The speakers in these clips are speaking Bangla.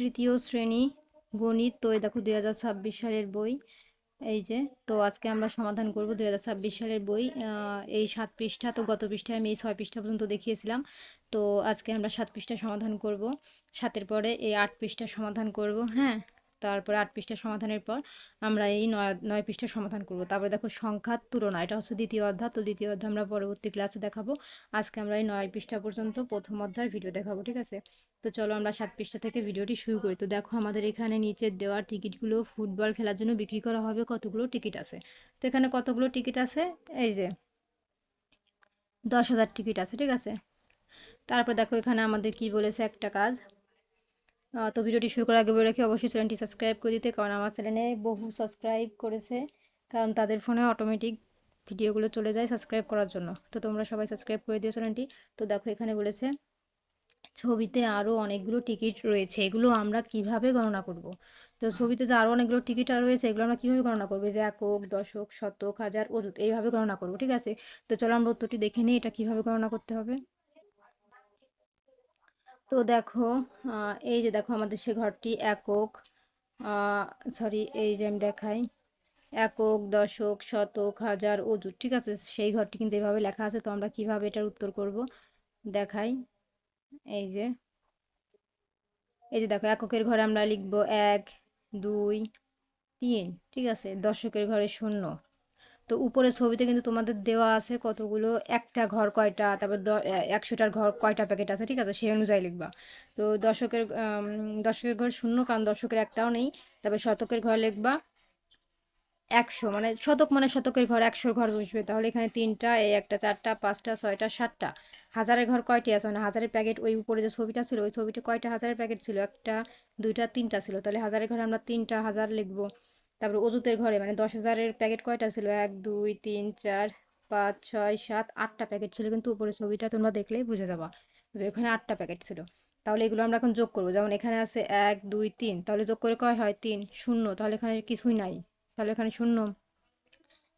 তৃতীয় শ্রেণি গণিত, তো এই দেখো দুই হাজার ছাব্বিশ সালের বই। এই যে, তো আজকে আমরা সমাধান করব দুই হাজার ছাব্বিশ সালের বই। এই সাত পৃষ্ঠা, তো গত পৃষ্ঠায় আমি এই ছয় পৃষ্ঠা পর্যন্ত দেখিয়েছিলাম। তো আজকে আমরা সাত পৃষ্ঠা সমাধান করব। সাতের পরে এই আট পৃষ্ঠা সমাধান করব হ্যাঁ? তারপরে আট পৃষ্ঠা সমাধানের পর আমরা এই নয় নয় পৃষ্ঠা সমাধান করব। তারপরে দেখো সংখ্যার তুলনা, এটা হচ্ছে দ্বিতীয় অধ্যায়, তো দ্বিতীয় অধ্যায় আমরা পরবর্তী ক্লাসে দেখাবো। আজকে আমরা এই নয় পৃষ্ঠা পর্যন্ত প্রথম অধ্যায়ের ভিডিও দেখাবো, ঠিক আছে? তো চলো আমরা সাত পৃষ্ঠা থেকে ভিডিওটি শুরু করি। তো দেখো আমাদের এখানে নিচের দেওয়ার টিকিটগুলো ফুটবল খেলার জন্য বিক্রি করা হবে, কতগুলো টিকিট আছে? তো এখানে কতগুলো টিকিট আছে? এই যে দশ হাজার টিকিট আছে, ঠিক আছে? তারপর দেখো এখানে আমাদের কি বলেছে একটা কাজ। তো ভিডিওটি শুরু করার আগে বলে রাখি, অবশ্যই চ্যানেলটি সাবস্ক্রাইব করে দিতে, কারণ আমার চ্যানেলে বহু সাবস্ক্রাইব করেছে, কারণ তাদের ফোনে অটোমেটিক ভিডিওগুলো চলে যায় সাবস্ক্রাইব করার জন্য। তো তোমরা সবাই সাবস্ক্রাইব করে দিও চ্যানেলটি। তো দেখো, এখানে বলেছে, ছবিতে আরও অনেকগুলো টিকিট রয়েছে, এগুলো আমরা কীভাবে গণনা করব? তো ছবিতে যে আরও অনেকগুলো টিকিট আর রয়েছে, এগুলো আমরা কীভাবে গণনা করব? যে একক, দশক, শতক, হাজার, অযুত, এইভাবে গণনা করব, ঠিক আছে? তো চলো আমরা উত্তরটি দেখে নিই, এটা কীভাবে গণনা করতে হবে। তো দেখো এই যে দেখো আমাদের সে ঘরটি একক সরি এই যে আমি দেখাই, একক, দশক, শতক, হাজার অযুত ঠিক আছে? সেই ঘরটি কিন্তু এভাবে লেখা আছে, তো আমরা কীভাবে এটার উত্তর করব? দেখাই, এই যে এই যে দেখো, এককের ঘরে আমরা লিখব এক, দুই, তিন, ঠিক আছে? দশকের ঘরে শূন্য। তো উপরের ছবিতে কিন্তু তোমাদের দেওয়া আছে কতগুলো, একটা ঘর কয়টা, তারপর একশোটার ঘর কয়টা প্যাকেট আছে, ঠিক আছে? সেই অনুযায়ী লিখবা। তো দশকের দশকের ঘর শূন্য, কারণ দশকের একটাও নেই। তারপর শতকের ঘর লিখবা একশো মানে শতক মানে শতকের ঘর, একশোর ঘর বসবে। তাহলে এখানে তিনটা এই একটা চারটা, পাঁচটা, ছয়টা, সাতটা। হাজারের ঘর কয়টি আছে? মানে হাজারের প্যাকেট ওই উপরে যে ছবিটা ছিল, ওই ছবিটা কয়টা হাজারের প্যাকেট ছিল? একটা, দুইটা, তিনটা ছিল। তাহলে হাজারের ঘরে আমরা তিনটা হাজার লিখব। তারপর অজুতের ঘরে মানে দশ হাজারের প্যাকেট কয়টা ছিল? এক, দুই, তিন, চার, পাঁচ, ছয়, সাত, আটটা প্যাকেট ছিল কিন্তু উপরে ছবিটা তোমরা দেখলেই বুঝে যাবা যে ওখানে আটটা প্যাকেট ছিল। তাহলে এগুলো আমরা এখন যোগ করব। যেমন এখানে আছে এক, দুই, তিন, তাহলে যোগ করে কয় হয়? তিন, শূন্য, তাহলে এখানে কিছুই নাই। তাহলে এখানে শূন্য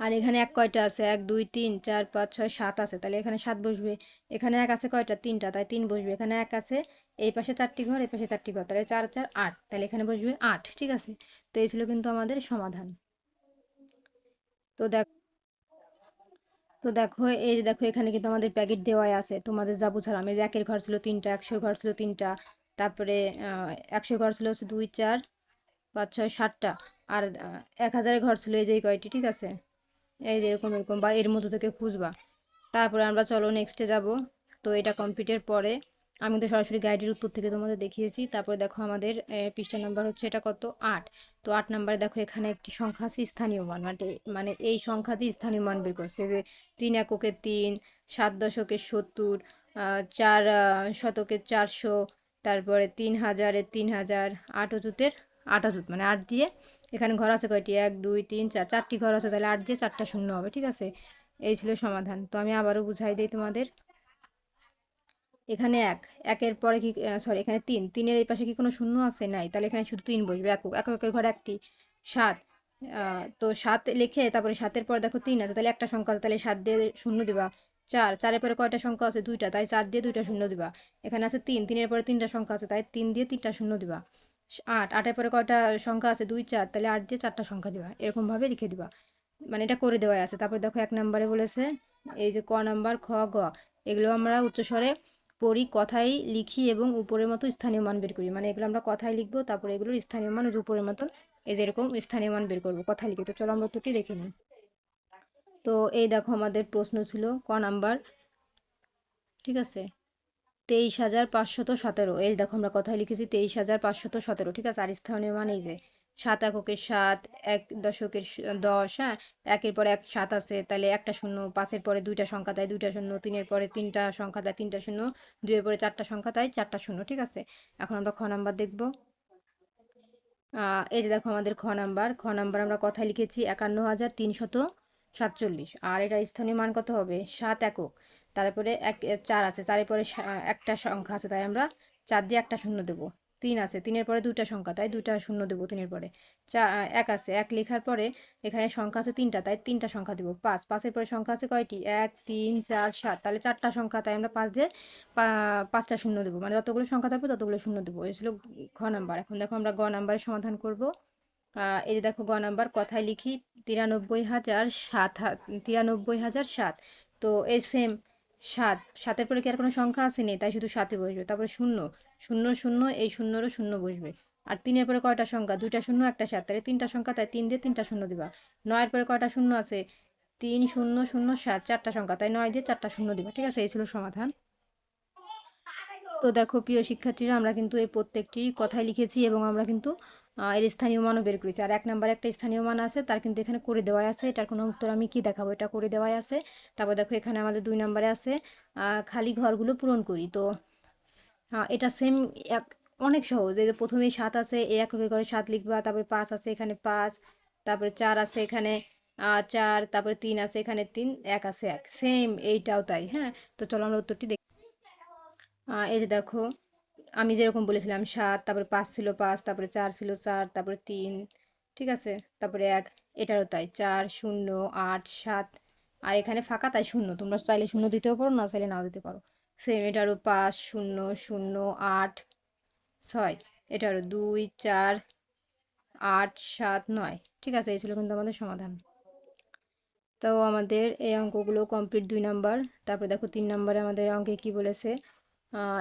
আর এখানে এক কয়টা আছে? এক, দুই, তিন, চার, পাঁচ, ছয়, সাত আছে। তাহলে এখানে সাত বসবে। এখানে এক আছে কয়টা? তিনটা। তাই তিন বসবে। এখানে এক আছে, এই পাশে চারটি ঘর, এই পাশে চারটি ঘর। তাহলে চার চার, আট। তাহলে এখানে বসবে আট। ঠিক আছে? তো এই ছিল কিন্তু আমাদের সমাধান। তো দেখ, তো দেখো, এই যে দেখো, এখানে কিন্তু আমাদের প্যাকেট দেওয়াই আছে। তোমাদের যা বুঝালাম, এই যে একের ঘর ছিল তিনটা, একশোর ঘর ছিল তিনটা, তারপরে একশো ঘর ছিল হচ্ছে দুই, চার, পাঁচ, ছয়, সাতটা। আর এক হাজারের ঘর ছিল এই যে কয়টি, ঠিক আছে? এই যে এরকম এরকম বা এর মধ্যে থেকে খুঁজবা। তারপরে আমরা চলো নেক্সটে যাব। তো এটা কমপ্লিটের পরে আমি তো সরাসরি গাইডের উত্তর থেকে তোমাদের দেখিয়েছি। তারপরে দেখো আমাদের পৃষ্ঠা নাম্বার হচ্ছে এটা কত? আট। তো আট নাম্বারে দেখো এখানে একটি সংখ্যা আছে, স্থানীয় মান। মানে মানে এই সংখ্যাটি স্থানীয় মান বের করছে। যে তিন এককের তিন, সাত দশকের সত্তর চার শতকের চারশো, তারপরে তিন হাজারের তিন হাজার, আট অজুতের আট অজুত মানে আট দিয়ে এখানে ঘর আছে কয়টি? এক, দুই, তিন, চার, চারটি ঘর আছে, তাহলে আট দিয়ে চারটা শূন্য হবে, ঠিক আছে? এই ছিল সমাধান। তো আমি আবারও বুঝাই দিই তোমাদের। এখানে এক, একের পরে কি সরি এখানে তিন। তিনের এই পাশে কি কোনো শূন্য আছে? নাই। তাহলে এখানে শুধু তিন বসবে। একক এককের ঘর একটি। সাত তো সাত লিখে তারপরে সাতের পরে দেখো তিন আছে, তাহলে একটা সংখ্যা তাহলে সাত দিয়ে শূন্য দিবা। চার, চারের পরে কয়টা সংখ্যা আছে? দুইটা, তাই চার দিয়ে দুইটা শূন্য দিবা। এখানে আছে তিন, তিনের পরে তিনটা সংখ্যা আছে, তাই তিন দিয়ে তিনটা শূন্য দিবা। আট, আটের পরে কয়টা সংখ্যা আছে? দুই, চার। তাহলে আট দিয়ে চারটা সংখ্যা দিবা। এরকম ভাবে লিখে দিবা। মানে এটা করে দেওয়া আছে। তারপর দেখো এক নম্বরে বলেছে, এই যে ক নাম্বার, খ, গ। এগুলো আমরা উচ্চস্বরে পড়ি, কথাই লিখি এবং উপরের মতো স্থানীয় মান বের করি। মানে এগুলো আমরা কথাই লিখব, তারপরে এগুলোর স্থানীয় মান উপরের মতন, এই যে এরকম স্থানীয় মান বের করব কথা লিখে। তো চলো আমরা উত্তরটি দেখে নিই। তো এই দেখো আমাদের প্রশ্ন ছিল ক নাম্বার। ঠিক আছে? তেইশ হাজার পাঁচশত সতেরো। এই দেখো আমরা কথায় লিখেছি তেইশ হাজার পাঁচশত সতেরো, ঠিক আছে? আর স্থানীয় মান এই যে সাত এককের সাত, এক দশকের দশ হ্যাঁ? একের পরে এক সাত আছে, তাহলে একটা শূন্য, পাঁচের পরে দুইটা সংখ্যা তাই দুইটা শূন্য, তিনের পরে তিনটা সংখ্যা তাই তিনটা শূন্য, দুইয়ের পরে চারটা সংখ্যা তাই চারটা শূন্য, ঠিক আছে? এখন আমরা খ নাম্বার দেখব। এই যে দেখো আমাদের খ নাম্বার। খ নাম্বার আমরা কথায় লিখেছি একান্ন হাজার তিনশত সাতচল্লিশ। আর এটা স্থানীয় মান কত হবে? সাত একক। তারপরে এক চার আছে। চারের পরে একটা সংখ্যা আছে, তাই আমরা চার দিয়ে একটা শূন্য দেবো। তিন আছে, তিনের পরে দুটা সংখ্যা, তাই দুটা শূন্য দেবো তিনের পরে। চা এক আছে, এক লেখার পরে এখানে সংখ্যা আছে তিনটা, তাই তিনটা সংখ্যা দিব। পাঁচ, পাঁচের পরে সংখ্যা আছে কয়টি? এক, তিন, চার, সাত। তাহলে চারটা সংখ্যা, তাই আমরা পাঁচ দিয়ে পাঁচটা শূন্য দেবো। মানে যতগুলো সংখ্যা থাকবে ততগুলো শূন্য দেবো। এই ছিল ঘ নাম্বার। এখন দেখো আমরা গ নাম্বারের সমাধান করব। এই যে দেখো গ নাম্বার, কথায় লিখি তিরানব্বই হাজার সাত তিরানব্বই হাজার সাত। তো এই সেম সাত। সাতের পরে কি আর কোনো সংখ্যা আছে নেই তাই শুধু সাতে বসবে। তারপরে শূন্য। শূন্য শূন্য, এই শূন্যরও শূন্য বসবে। আর তিনের পরে কয়টা সংখ্যা? দুইটা শূন্য, একটা সাত। তাহলে তিনটা সংখ্যা, তাই তিন দিয়ে তিনটা শূন্য দিবা। নয়ের পরে কয়টা শূন্য আছে? তিন, শূন্য শূন্য, সাত, চারটা সংখ্যা। তাই নয় দিয়ে চারটা শূন্য দিবা। ঠিক আছে? এই ছিল সমাধান। তো দেখো, প্রিয় শিক্ষার্থীরা, আমরা কিন্তু এই প্রত্যেকটি কথাই লিখেছি এবং আমরা কিন্তু এর স্থানীয় মানও বের করেছি। আর এক নাম্বার একটা স্থানীয় মান আছে, তার কিন্তু এখানে করে দেওয়াই আছে। এটার কোনো উত্তর আমি কি দেখাবো? এটা করে দেওয়াই আছে। তারপর দেখো এখানে আমাদের দুই নাম্বারে আছে খালি ঘরগুলো পূরণ করি। তো এটা সেম এক, অনেক সহজ। এই যে প্রথমেই সাত আছে এই এককের ঘরে সাত লিখবা, তারপরে পাঁচ আছে, এখানে পাঁচ, তারপরে চার আছে, এখানে চার, তারপরে তিন আছে, এখানে তিন, এক আছে, এক। সেম এইটাও তাই হ্যাঁ? তো চলো আমরা উত্তরটি দেখি। এই যে দেখো আমি যেরকম বলেছিলাম, সাত, তারপরে পাঁচ ছিল পাঁচ, তারপরে চার ছিল চার, তারপরে তিন, ঠিক আছে? তারপরে এক, এটারও তাই, চার, শূন্য, আট, সাত, আর এখানে ফাঁকা তাই শূন্য। তোমরা চাইলে শূন্য দিতেও পারো, না চাইলে নাও দিতে পারো। সেম এটারও পাঁচ, শূন্য শূন্য, আট, ছয়, এটারও দুই, চার, আট, সাত, নয়, ঠিক আছে? এই ছিল কিন্তু আমাদের সমাধান। তো আমাদের এই অঙ্কগুলো কমপ্লিট দুই নাম্বার। তারপরে দেখো তিন নাম্বারে আমাদের অঙ্কে কি বলেছে?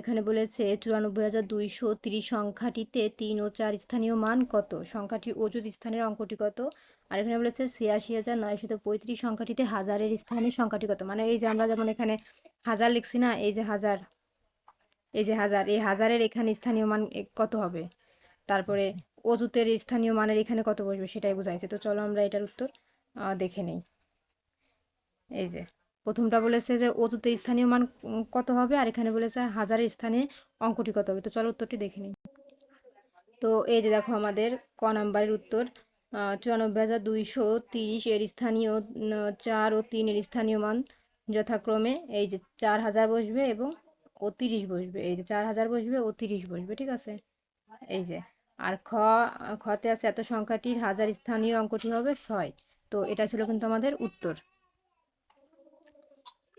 এখানে বলেছে চুরানব্বই হাজার দুইশো তিরিশ সংখ্যাটিতে তিন ও চার স্থানীয় মান কত? সংখ্যাটির অযুত স্থানের অঙ্কটি কত? আর এখানে বলেছে ছিয়াশি হাজার নয়শত পঁয়ত্রিশ সংখ্যাটিতে হাজারের স্থানের সংখ্যাটি কত? মানে এই যে আমরা যেমন এখানে হাজার লিখছি না, এই যে হাজার, এই যে হাজার, এই হাজারের এখানে স্থানীয় মান কত হবে? তারপরে অযুতের স্থানীয় মানের এখানে কত বসবে সেটাই বোঝাইছে। তো চলো আমরা এটার উত্তর দেখে নেই। এই যে প্রথমটা বলেছে যে অযুতে স্থানীয় মান কত হবে আর এখানে বলেছে হাজারের স্থানে অঙ্কটি কত হবে। তো চলো উত্তরটি দেখে নিই। তো এই যে দেখো আমাদের ক নাম্বারের উত্তর। চুরানব্বই হাজার দুইশো তিরিশ এর স্থানীয় চার ও তিন এর স্থানীয় মান যথাক্রমে এই যে চার হাজার বসবে এবং ও তিরিশ বসবে। এই যে চার হাজার বসবে, ও তিরিশ বসবে, ঠিক আছে? এই যে, আর খ খতে আছে এত সংখ্যাটির হাজার স্থানীয় অঙ্কটি হবে ছয়। তো এটা ছিল কিন্তু আমাদের উত্তর।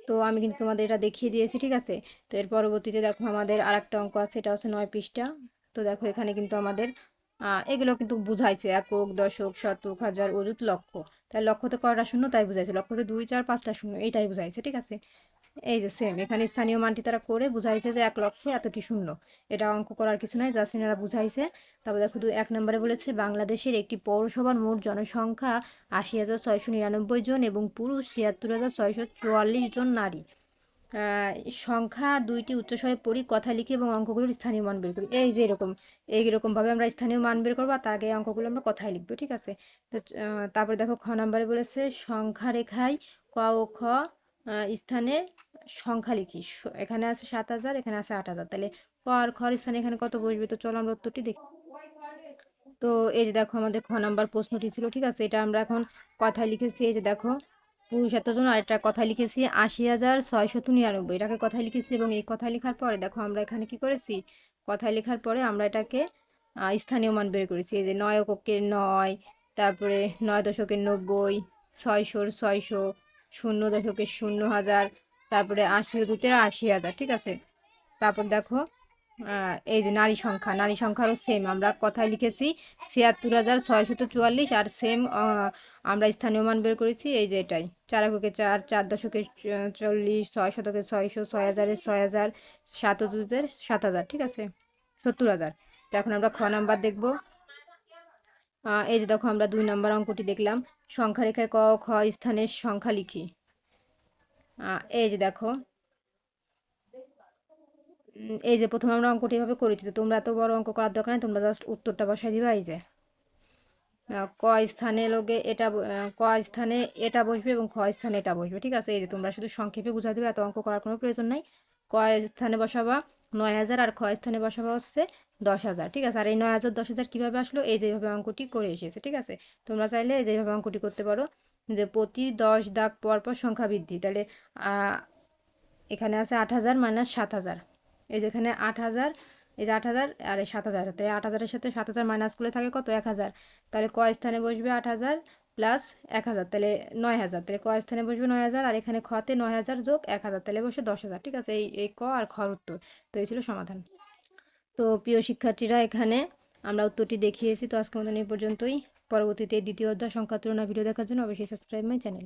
তো আমি কিন্তু তোমাদের এটা দেখিয়ে দিয়েছি, ঠিক আছে? তো এর পরবর্তীতে দেখো আমাদের আরেকটা অঙ্ক আছে, এটা হচ্ছে নয় পৃষ্ঠা। তো দেখো এখানে কিন্তু আমাদের, আহ, এগুলো কিন্তু বুঝাইছে, একক, দশক, শতক, হাজার, অযুত, লক্ষ। তাই তো কয়টা শূন্য তাই বুঝাইছে। লক্ষতে দুই, চার, পাঁচটা শূন্য, এইটাই বুঝাইছে, ঠিক আছে? এই যে সেম এখানে স্থানীয় মানটি তারা করে বুঝাইছে যে এক লক্ষে এতটি শূন্য। এটা অঙ্ক করার কিছু নাই জাস্ট এনারা বুঝাইছে। তারপর দেখো এক নম্বরে বলেছে, বাংলাদেশের একটি পৌরসভার মোট জনসংখ্যা আশি হাজার ছয়শো নিরানব্বই জন এবং পুরুষ ছিয়াত্তর হাজার ছয়শো চুয়াল্লিশ জন নারী। সংখ্যা দুইটি উচ্চস্বরে পড়ি, কথা লিখি এবং অঙ্কগুলোর স্থানীয় মান বের করি। এই যে এরকম এইরকম ভাবে আমরা স্থানীয় মান বের করব তার আগে অঙ্কগুলো আমরা কথায় লিখব, ঠিক আছে? তারপরে দেখো খ নাম্বারে বলেছে, সংখ্যা রেখায় ক ও খ স্থানে সংখ্যা লিখি। এখানে আছে সাত হাজার, এখানে আছে আট হাজার। তাহলে ক আর খর স্থানে এখানে কত বসবে? তো চলো আমরা উত্তরটি দেখি। তো এই যে দেখো আমাদের খ নাম্বার প্রশ্নটি ছিল, ঠিক আছে? এটা আমরা এখন কথায় লিখেছি। এই যে দেখো পুরুষ এতজন আর এটা কথায় লিখেছি, আশি হাজার ছয়শত নিরানব্বই। এটাকে কথায় লিখেছি এবং এই কথায় লেখার পরে দেখো আমরা এখানে কি করেছি? কথায় লেখার পরে আমরা এটাকে স্থানীয় মান বের করেছি। এই যে নয় এককের নয়, তারপরে নয় দশকের নব্বই, ছয়শোর ছয়শো, শূন্য দশকের শূন্য হাজার, তারপরে আশি অতীতের আশি হাজার, ঠিক আছে? তারপর দেখো এই যে নারী সংখ্যা, নারী সংখ্যারও সেম আমরা কথায় লিখেছি ছিয়াত্তর হাজার ছয়শত চুয়াল্লিশ আর সেম আমরা স্থানীয় মান বের করেছি, এই যে এটাই। চার এককে চার চার দশকে চল্লিশ, ছয় শতকে ছয়শো, ছয় হাজারে ছয় হাজার, সাত হাজার সাত হাজার, ঠিক আছে? সত্তর হাজার। তো এখন আমরা খ নাম্বার দেখব। এই যে দেখো আমরা দুই নাম্বার অঙ্কটি দেখলাম। সংখ্যা রেখায় ক, খ স্থানের সংখ্যা লিখি। এই যে দেখো এই যে প্রথমে আমরা অঙ্কটি এভাবে করেছি, তো তোমরা এত বড় অঙ্ক করার দরকার নেই, তোমরা জাস্ট উত্তরটা বসাই দিবা, এই যে। ক স্থানে লোকে এটা ক স্থানে এটা বসবে এবং খ স্থানে এটা বসবে, ঠিক আছে? এই যে তোমরা শুধু সংক্ষেপে বুঝা দিবে, এত অঙ্ক করার কোনো প্রয়োজন নাই। ক স্থানে বসাবা নয় হাজার আর খ স্থানে বসাবা হচ্ছে দশ হাজার, ঠিক আছে? আর এই নয় হাজার, দশ হাজার কীভাবে আসলো? এই যেভাবে অঙ্কটি করে এসেছে, ঠিক আছে? তোমরা চাইলে এই যেভাবে অঙ্কটি করতে পারো, যে প্রতি দশ দাগ পর পর সংখ্যা বৃদ্ধি, তাহলে এখানে আছে আট হাজার মাইনাস সাত হাজার। এই যেখানে আট হাজার, এই যে আট হাজার আর এই সাত হাজার তাহলে আট হাজারের সাথে সাত হাজার মাইনাস করলে থাকে কত? এক হাজার। তাহলে ক স্থানে বসবে আট হাজার প্লাস এক হাজার, তাহলে নয় হাজার। তাহলে ক স্থানে বসবে নয় হাজার আর এখানে খতে নয় হাজার যোগ এক হাজার, তাহলে বসে দশ হাজার। ঠিক আছে? এই এই ক আর খর উত্তর। তো এই ছিল সমাধান। তো প্রিয় শিক্ষার্থীরা, এখানে আমরা উত্তরটি দেখিয়েছি। তো আজকে মতন এই পর্যন্তই। পরবর্তীতে দ্বিতীয় অধ্যায় সংখ্যা তুলনা ভিডিও দেখার জন্য অবশ্যই সাবস্ক্রাইব মাই চ্যানেল